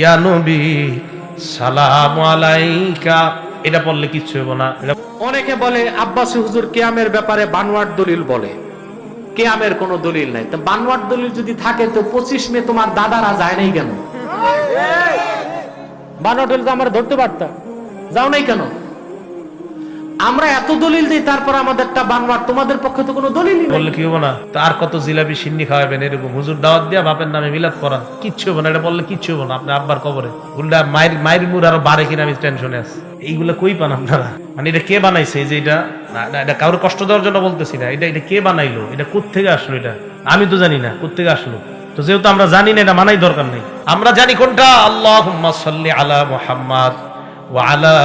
ইয়া নবী, সালাম আলাইকা। এটা বললে কিচ্ছু হবে না। অনেকে বলে, আব্বাসী হুজুর কেয়ামের ব্যাপারে বানোয়ার দলিল বলে। কেয়ামের কোনো দলিল নাই। তো বানোয়ার দলিল যদি থাকে, তো পঁচিশ মে তোমার দাদারা যায় নাই কেন? বানোয়ার দলিল তো আমরা ধরতে পারতাম যাও নাই কেন? আমরা এত দলিল দিই, তারপর আমাদেরটা বানোয়ার তোমাদের পক্ষে তো কোনো দলিল বললে কি হব না? তার কত জিলাপি সিন্নি খাওয়াবেন এরকম? হুজুর দাওয়াত দিয়া বাপের নামে মিলাদ করা কিচ্ছু হব না, এটা বললে কিচ্ছু হব না, আপনি আব্বার কবরে। উল্টা মায়ের মায়ের মুর আরও বাড়ে কিনা আমি টেনশনে আছি। এইগুলো কই পান আপনারা? মানে এটা কে বানাইছে যে এটা? এটা কারোর কষ্ট দেওয়ার জন্য বলতেছি না। এটা এটা কে বানাইলো? এটা কোত্থেকে আসলো এটা? আমি তো জানি না, কোত্থেকে আসলো? তো যেহেতু আমরা জানি না, এটা মানাই দরকার নেই। আমরা জানি কোনটা? আল্লাহ সাল্লি আলা মুহাম্মদ ওয়া আলা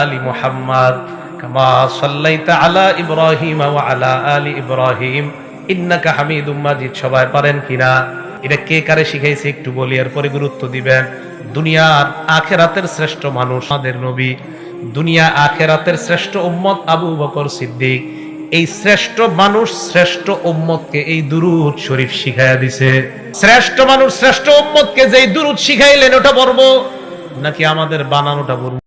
আলি মুহাম্মদ। كما صليت على ابراهيم وعلى ال ابراهيم انك حميد مجيد সবাই পারেন কিনা এটা কে কারে শিখাইছে একটু বলি এরপরে গুরুত্ব দিবেন দুনিয়ার আখেরাতের শ্রেষ্ঠ মানুষ আমাদের নবী দুনিয়া আখেরাতের শ্রেষ্ঠ উম্মত আবু বকর সিদ্দিক এই শ্রেষ্ঠ মানুষ শ্রেষ্ঠ উম্মতকে এই দুরুদ শরীফ শিখাইয়া দিছে শ্রেষ্ঠ মানুষ শ্রেষ্ঠ উম্মতকে যেই দুরুদ শিখাইলেন ওটা পড়বো নাকি আমাদের বানানোটা পড়বো